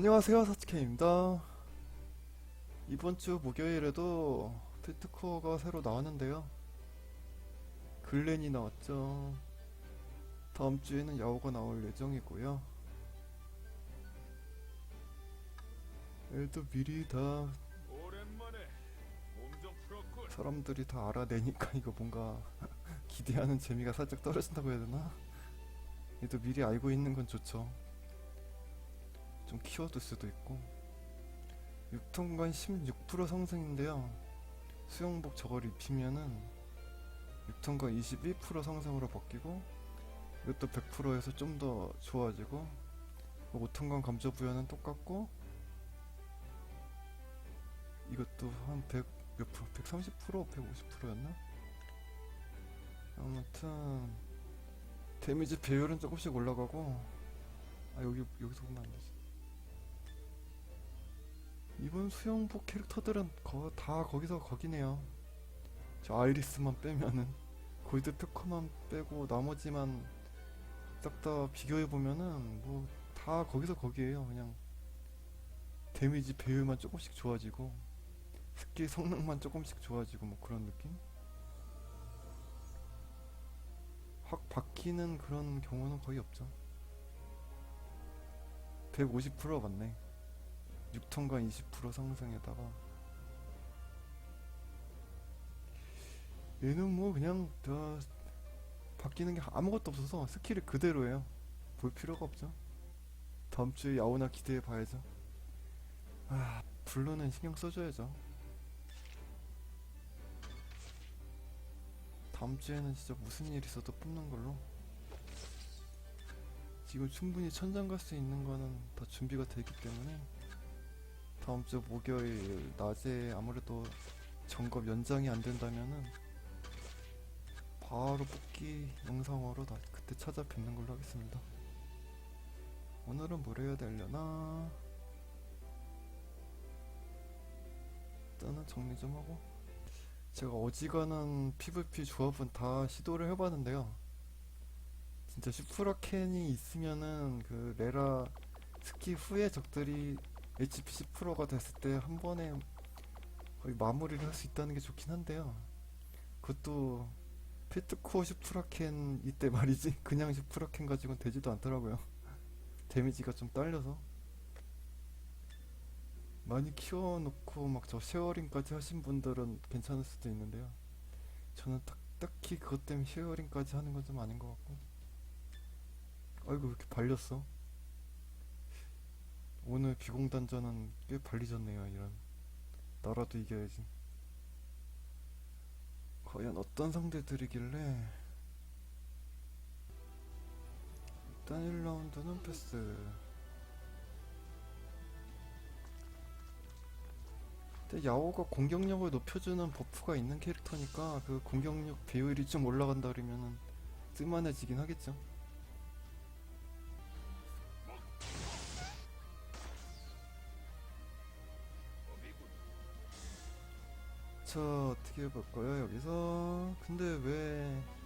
안녕하세요 사츠케입니다 이번 주 목요일에도 피트코어가 새로 나왔는데요 글렌이 나왔죠 다음 주에는 야오가 나올 예정이고요 애도 미리 다. 사람들이 다 알아내니까 이거 뭔가 기대하는 재미가 살짝 떨어진다고 해야 되나? 얘도 미리 알고 있는 건 좋죠. 좀 키워둘 수도 있고. 6톤간 16% 상승인데요. 수영복 저걸 입히면은 6톤간 21% 상승으로 바뀌고 이것도 100%에서 좀 더 좋아지고 5톤간 감저 부여는 똑같고 이것도 한 100, 몇 프로? 130%? 150%였나? 아무튼 데미지 배율은 조금씩 올라가고 아 여기 여기서 보면 안 되지 이번 수영복 캐릭터들은 거, 다 거기서 거기네요 저 아이리스만 빼면은 골드 표커만 빼고 나머지만 싹다 비교해 보면은 뭐 다 거기서 거기에요 그냥 데미지 배율만 조금씩 좋아지고 스킬 성능만 조금씩 좋아지고 뭐 그런 느낌? 확 바뀌는 그런 경우는 거의 없죠. 150% 맞네. 6톤과 20% 상승에다가 얘는 뭐 그냥 더 바뀌는 게 아무것도 없어서 스킬이 그대로예요. 볼 필요가 없죠. 다음 주에 야오나 기대해 봐야죠. 아, 블루는 신경 써줘야죠. 다음 주에는 진짜 무슨 일 있어도 뽑는 걸로. 지금 충분히 천장 갈 수 있는 거는 다 준비가 돼 있기 때문에 다음 주 목요일 낮에 아무래도 점검 연장이 안 된다면은 바로 뽑기 영상으로 다 그때 찾아뵙는 걸로 하겠습니다. 오늘은 뭘 해야 되려나? 일단은 정리 좀 하고 제가 어지간한 PVP 조합은 다 시도를 해봤는데요. 진짜 슈프라켄이 있으면은 그 레라 스키 후에 적들이 HP 10%가 됐을 때 한 번에 거의 마무리를 할 수 있다는 게 좋긴 한데요. 그것도 페트코어 슈프라켄 이때 말이지 그냥 슈프라켄 가지고는 되지도 않더라고요. 데미지가 좀 딸려서 많이 키워놓고 막 저 쉐어링까지 하신 분들은 괜찮을 수도 있는데요. 저는 딱, 딱히 그것 때문에 쉐어링까지 하는 건 좀 아닌 것 같고. 아이고, 왜 이렇게 발렸어? 오늘 비공단전은 꽤 발리졌네요, 이런. 나라도 이겨야지. 과연 어떤 상대들이길래. 일단 1라운드는 패스. 근데 야오가 공격력을 높여주는 버프가 있는 캐릭터니까 그 공격력 배율이 좀 올라간다 그러면은 쓸만해지긴 하겠죠. 자 어떻게 해볼까요 여기서 근데 왜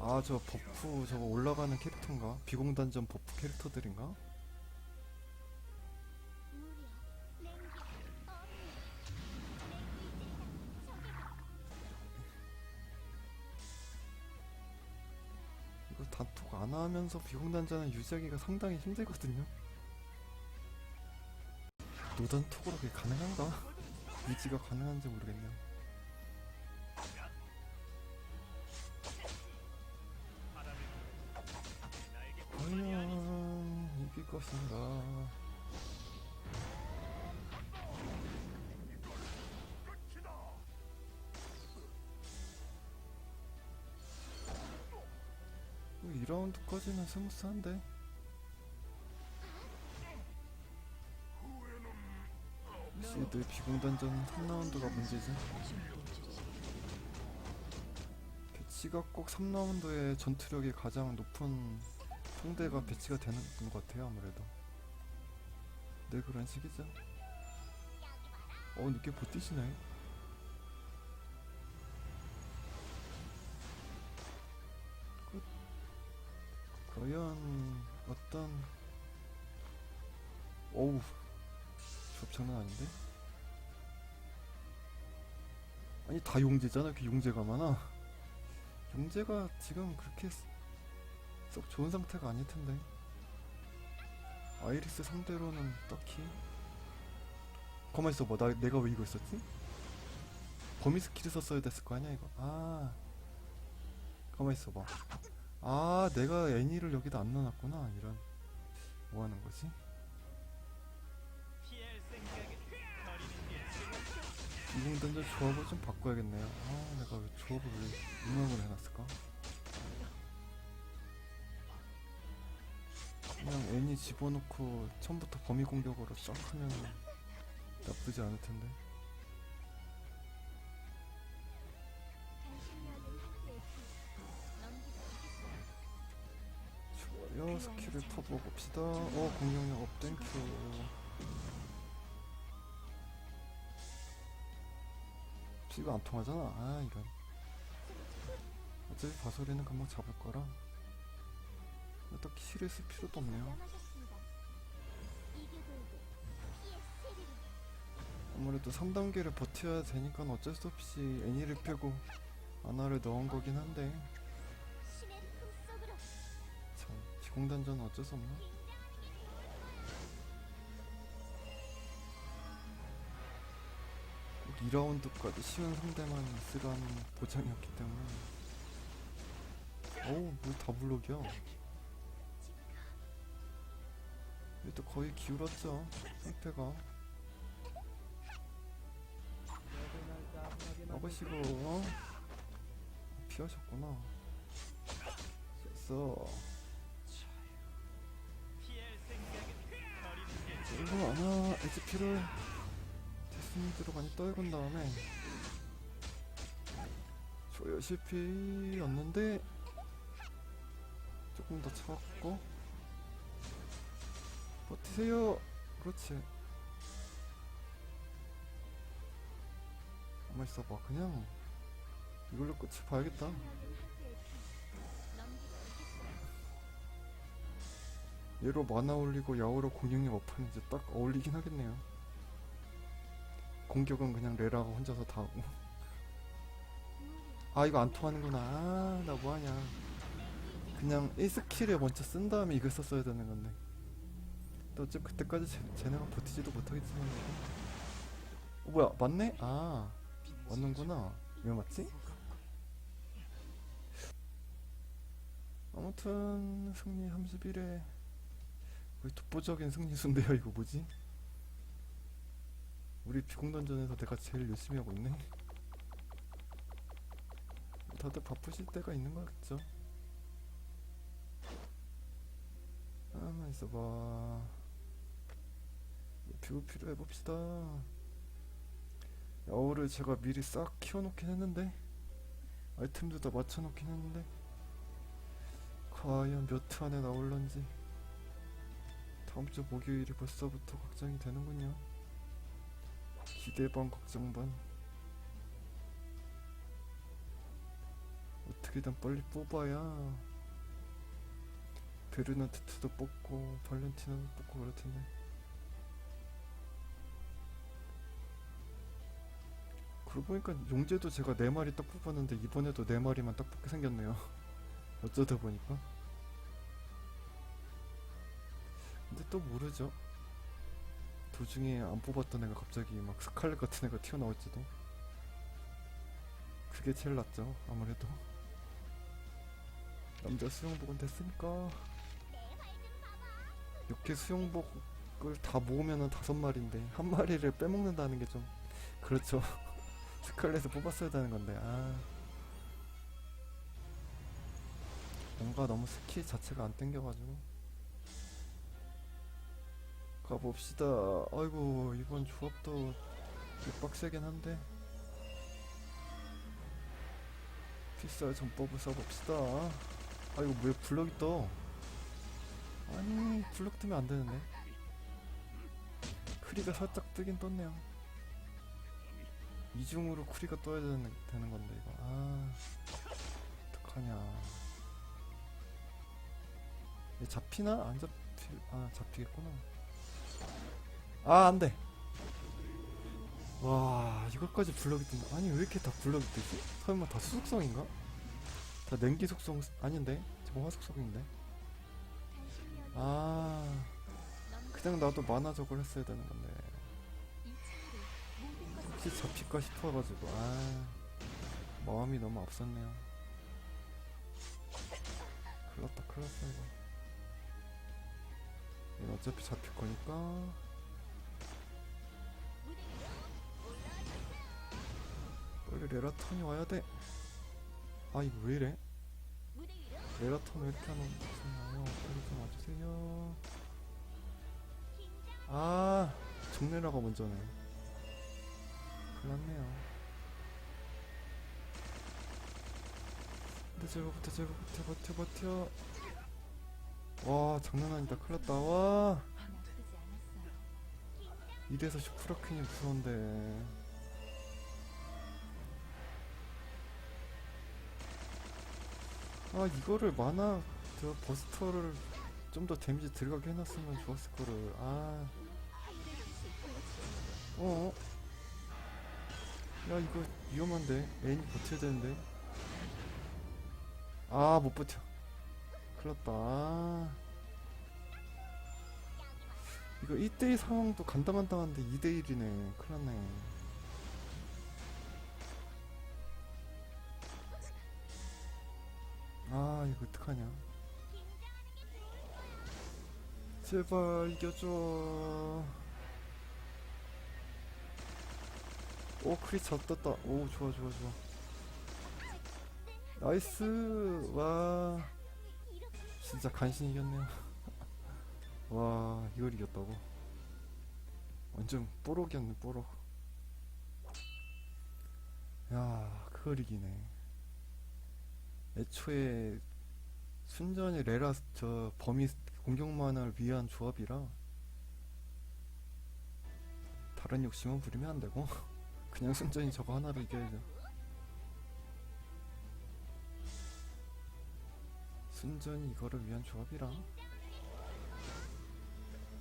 아 저 버프 저거 올라가는 캐릭터인가? 비공단전 버프 캐릭터들인가? 단톡 안 하면서 비공단전을 유지하기가 상당히 힘들거든요. 노단 톡으로 그게 가능한가? 유지가 가능한지 모르겠네요. 과연 이길 것인가? 2라운드까지는 스무스한데. 시드 비공단전 3라운드가 문제지? 배치가 꼭 3라운드에 전투력이 가장 높은 상대가 배치가 되는 것 같아요 아무래도. 네 그런 식이죠. 어 늦게 버티시네 과연 어떤 어우 조합 장난 아닌데? 아니 다 용제잖아 그 용제가 많아. 용제가 지금 그렇게 쓰- 썩 좋은 상태가 아닐 텐데. 아이리스 상대로는 딱히. 가만 있어봐. 나 내가 왜 이거 있었지? 범위 스킬을 썼어야 됐을 거 아니야 이거? 아. 가만 있어봐 아 내가 애니를 여기다 안 넣어놨구나 이런 뭐 하는 거지? 이공 던전 조합을 좀 바꿔야겠네요 아 내가 왜 조합을 왜 운영을 해놨을까? 그냥 애니 집어넣고 처음부터 범위 공격으로 싹 하면 나쁘지 않을 텐데 스킬을 퍼보봅시다. 어 공격력 업 땡큐. 피가 안 통하잖아. 아 이런. 어차피 바소리는 금방 잡을 거라. 딱히 실을 쓸 필요도 없네요. 아무래도 3단계를 버텨야 되니까 어쩔 수 없이 애니를 펴고 아나를 넣은 거긴 한데 참 비공단전은 어쩔 수 없나? 2라운드까지 쉬운 상대만 있으라는 보장이었기 때문에. 어우 뭘 다 블록이야 얘도 거의 기울었죠 상태가. 아버시고 어? 피하셨구나. 됐어 이거 아마 HP를 데스니드로 많이 떨군 다음에 조여 실패였는데 조금 더 차갑고 버티세요. 그렇지. 가만 있어봐. 그냥 이걸로 끝을 봐야겠다 얘로 만화 올리고 야오로 공격력 업하는 이제 딱 어울리긴 하겠네요. 공격은 그냥 레라가 혼자서 다 하고. 아 이거 안 통하는구나. 아, 나 뭐하냐. 그냥 1스킬을 먼저 쓴 다음에 이걸 썼어야 되는 건데. 또 어차피 그때까지 쟤, 쟤네가 버티지도 못하겠지만. 어 뭐야 맞네? 아 왔는구나. 왜 맞지? 아무튼 승리 31회 거의 독보적인 승리수인데요 이거 뭐지? 우리 비공단전에서 내가 제일 열심히 하고 있네. 다들 바쁘실 때가 있는 거겠죠? 가만 있어봐. PVP로 해봅시다. 야오를 제가 미리 싹 키워놓긴 했는데 아이템도 다 맞춰놓긴 했는데 과연 몇 트 안에 나올런지 다음 주 목요일이 벌써부터 걱정이 되는군요. 기대 반 걱정 반. 어떻게든 빨리 뽑아야 베르나 트트도 뽑고 발렌티나도 뽑고 그럴 텐데. 그러고 보니까 용제도 제가 네 마리 딱 뽑았는데 이번에도 네 마리만 딱 뽑게 생겼네요. 어쩌다 보니까. 근데 또 모르죠. 도중에 안 뽑았던 애가 갑자기 막 스칼렛 같은 애가 튀어나올지도. 그게 제일 낫죠, 아무래도. 남자 수영복은 됐으니까. 이렇게 수영복을 다 모으면은 다섯 마리인데, 한 마리를 빼먹는다는 게 좀, 그렇죠. 스칼렛을 뽑았어야 되는 건데, 아. 뭔가 너무 스킬 자체가 안 땡겨가지고. 가봅시다. 아이고 이번 조합도 빡세긴 한데 필살 전법을 써봅시다. 아이고 왜 블럭이 떠? 아니 블럭 뜨면 안 되는데. 크리가 살짝 뜨긴 떴네요. 이중으로 크리가 떠야 되는, 되는 건데 이거. 아 어떡하냐. 얘 잡히나? 안 잡히, 아, 잡히겠구나. 아, 안 돼. 와, 이것까지 블럭이 뜬다. 아니, 왜 이렇게 다 블럭이 뜨지? 설마 다 수속성인가? 다 냉기 속성, 아닌데? 저거 화속성인데? 아, 그냥 나도 만화 저걸 했어야 되는 건데. 혹시 잡힐까 싶어가지고, 아, 마음이 너무 앞섰네요. 큰일 났다, 큰일 났어, 이거. 얘는 어차피 잡힐 거니까. 빨리 레라톤이 와야 돼. 아, 이거 왜 이래? 레라톤 왜 이렇게 하는 거나요? 빨리 좀 와주세요. 아, 정레라가 먼저네. 큰일 났네요. 근데 제발 버텨, 제발 버텨, 버텨, 버텨. 와, 장난 아니다. 큰일 났다. 와. 이래서 슈프라퀸이 무서운데. 아, 이거를 만화, 저 버스터를 좀 더 데미지 들어가게 해놨으면 좋았을 거를. 아. 어? 야, 이거 위험한데. 애인이 버텨야 되는데. 아, 못 버텨. 큰일 났다. 아. 이거 1대1 상황도 간당간당한데 2대1이네. 큰일 났네. 아, 이거 어떡하냐. 제발 이겨줘. 오, 크리 잘 떴다. 오, 좋아, 좋아, 좋아. 나이스! 와. 진짜 간신히 이겼네요. 와, 이걸 이겼다고? 완전 뽀록이었네, 뽀록. 야, 그걸 이기네. 애초에 순전히 레라 저 범위 공격만을 위한 조합이라 다른 욕심은 부리면 안 되고 그냥 순전히 저거 하나로 이겨야죠. 순전히 이거를 위한 조합이라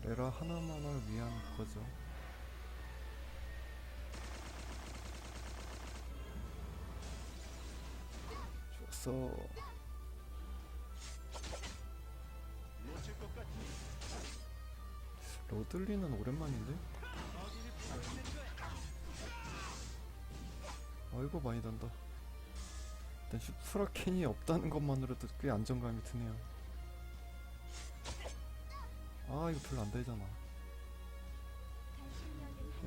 레라 하나만을 위한 거죠. 좋았어. 로들리는 오랜만인데? 거야? 아이고 많이 단다. 일단 슈프라켄이 없다는 것만으로도 꽤 안정감이 드네요. 아 이거 별로 안 되잖아.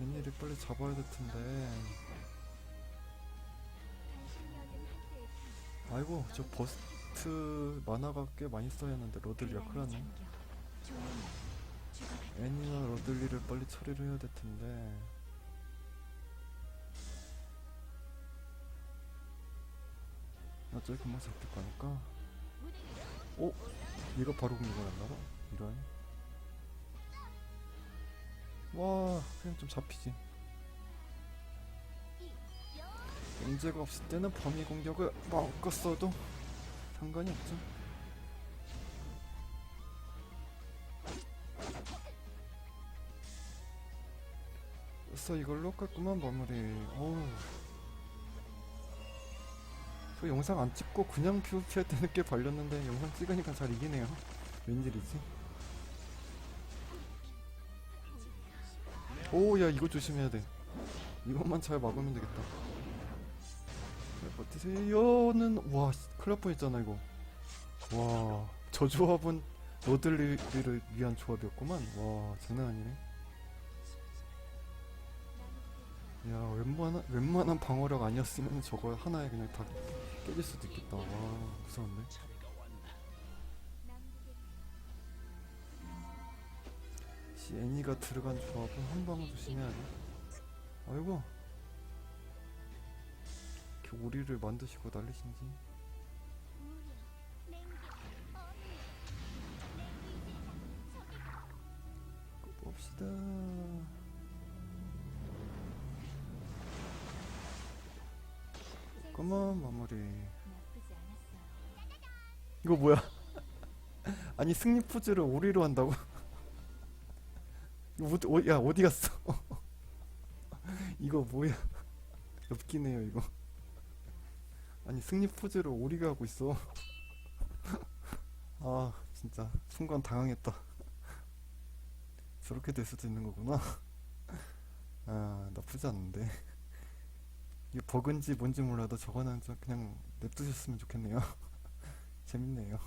애니를 빨리 잡아야 될 텐데. 아이고 저 버스트 만화가 꽤 많이 써야 했는데 로들리가 큰일 났네. 애니나 로들리를 빨리 처리를 해야 될 텐데. 어차피 금방 잡힐 거니까. 오? 얘가 바로 공격을 한다고? 이런. 와, 그냥 좀 잡히지. 문제가 없을 때는 범위 공격을 마음껏 써도 상관이 없죠. 그래서 이걸로 깔끔한 마무리. 어우. 저 영상 안 찍고 그냥 PVP 할 때는 꽤 발렸는데 영상 찍으니까 잘 이기네요. 웬일이지? 오, 야, 이거 조심해야 돼. 이것만 잘 막으면 되겠다. 잘 버티세요는, 와, 날 뻔했잖아, 이거. 와, 저 조합은 너들리를 위한 조합이었구만. 와, 장난 아니네. 야, 웬만한, 웬만한 방어력 아니었으면 저거 하나에 그냥 다 깨질 수도 있겠다. 와, 무서운데? 씨, 애니가 들어간 조합은 한 방을 조심해야 돼. 아이고. 이렇게 오리를 만드시고 날리신지. 봅시다. 그만 마무리. 이거 뭐야? 아니 승리 포즈를 오리로 한다고? 어디, 어, 야 어디 갔어? 이거 뭐야? 엽기네요 이거. 아니 승리 포즈를 오리가 하고 있어. 아 진짜 순간 당황했다. 저렇게 될 수도 있는 거구나. 아 나쁘지 않은데. 이게 버그인지 뭔지 몰라도 저거는 좀 그냥 냅두셨으면 좋겠네요. 재밌네요.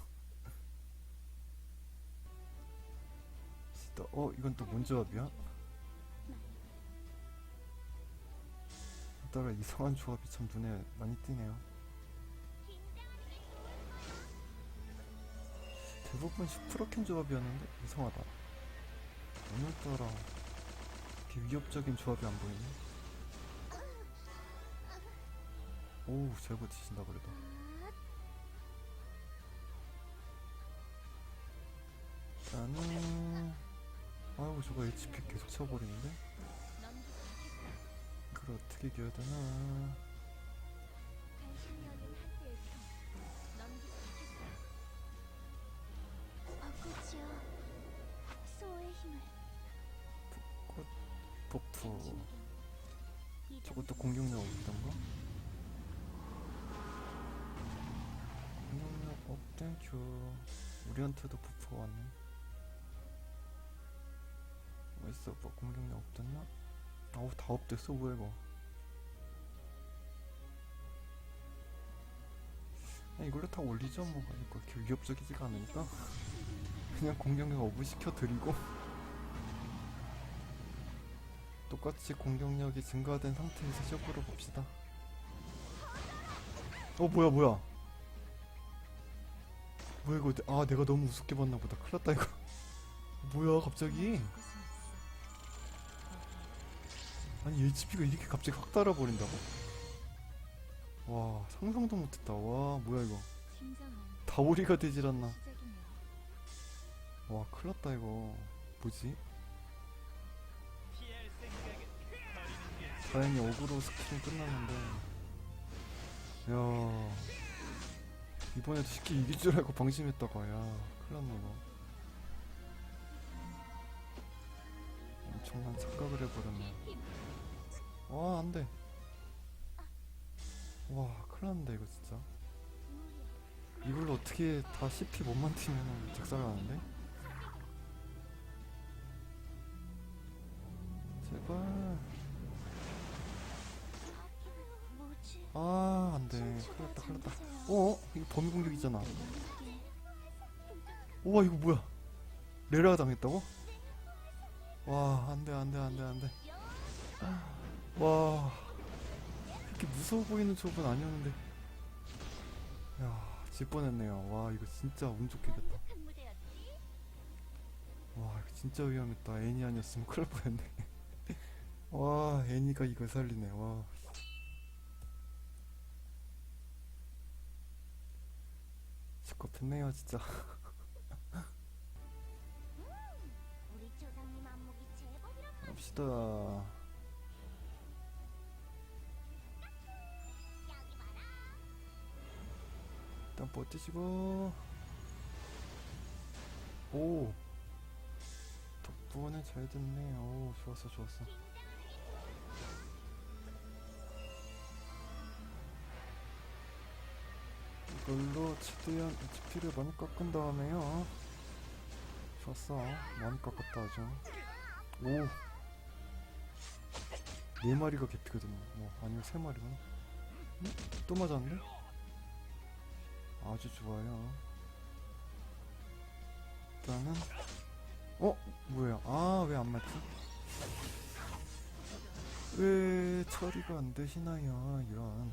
진짜 어 이건 또 뭔 조합이야? 이따가 이상한 조합이 참 눈에 많이 띄네요. 대부분 슈프로켄 조합이었는데 이상하다. 오늘따라 이렇게 위협적인 조합이 안 보이네. 오우 잘 버티신다 그래도. 나는 아이고 저거 HP 계속 쳐버리는데 그걸 어떻게 이겨야 되나 공격력 없댔나? 아우 다 업됐어 뭐야 이거. 아, 이걸로 다 올리죠 뭐. 이거 이렇게 위협적이지가 않으니까. 그냥 공격력 업을 시켜드리고. 똑같이 공격력이 증가된 상태에서 시작으로 봅시다. 어 뭐야 뭐야. 뭐야 이거. 아 내가 너무 우습게 봤나 보다. 큰일 났다 이거. 뭐야 갑자기 아니 HP가 이렇게 갑자기 확 달아버린다고? 와 상상도 못했다. 와 뭐야 이거. 다오리가 되질 않나. 와 큰일났다 이거. 뭐지? 다행히 어그로 스킬은 끝났는데. 야. 이번에도 쉽게 이길 줄 알고 방심했다가 야. 큰일났네 이거. 엄청난 착각을 해버렸네 와 안돼. 와 큰일 났는데 이거 진짜. 이걸로 어떻게 다 CP 못 만들면 작살나는데? 제발? 아 안 돼. 큰일 났다 큰일 났다. 어? 이거 범위 공격이잖아. 우와 이거 뭐야? 레라가 당했다고? 와 안 돼 안 돼 안 돼 안 돼 와. 이렇게 무서워 보이는 조합은 아니었는데. 야질 뻔했네요. 와 이거 진짜 운 좋게 됐다. 와 이거 진짜 위험했다. 애니 아니었으면 큰일 날 뻔했네. 와 애니가 이걸 살리네. 와. 시끄럽했네요 진짜. 갑시다 일단 버티시고 오 덕분에 잘 됐네 오 좋았어 좋았어 이걸로 최대한 HP를 많이 깎은 다음에요 좋았어 많이 깎았다 아주 오. 네 마리가 개피거든요. 뭐 아니면 세 마리구나. 응? 또 맞았는데? 아주 좋아요. 일단은 어 뭐야? 아 왜 안 맞지? 왜 처리가 안 되시나요? 이런.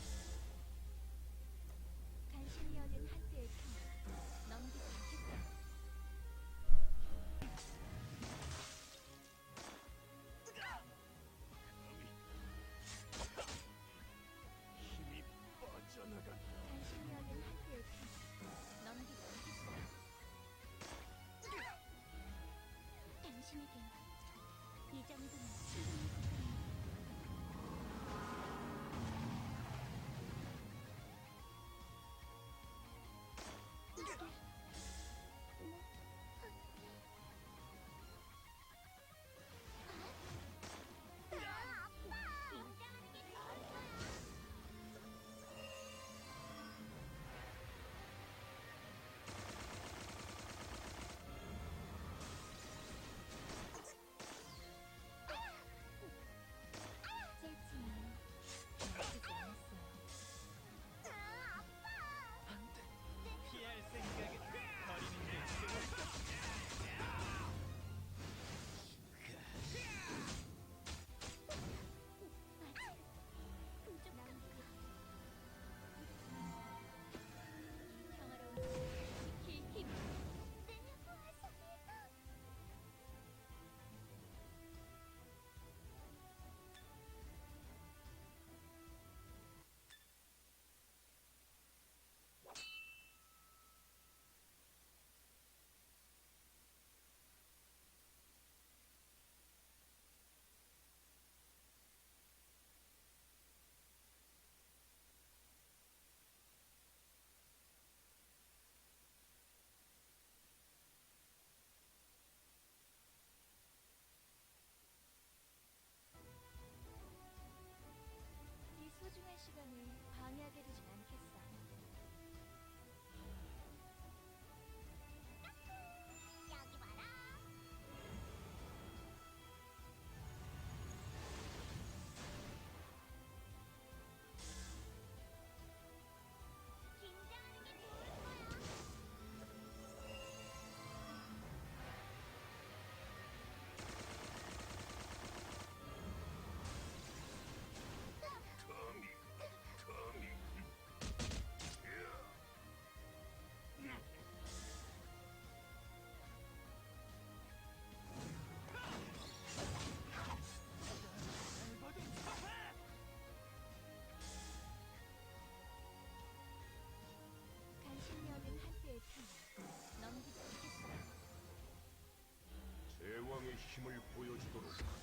힘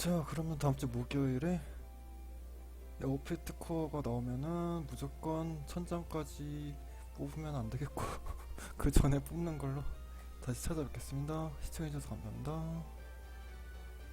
자, 그러면 다음 주 목요일에 어페트 코어가 나오면은 무조건 천장까지 뽑으면 안 되겠고 그 전에 뽑는 걸로 다시 찾아뵙겠습니다. 시청해주셔서 감사합니다.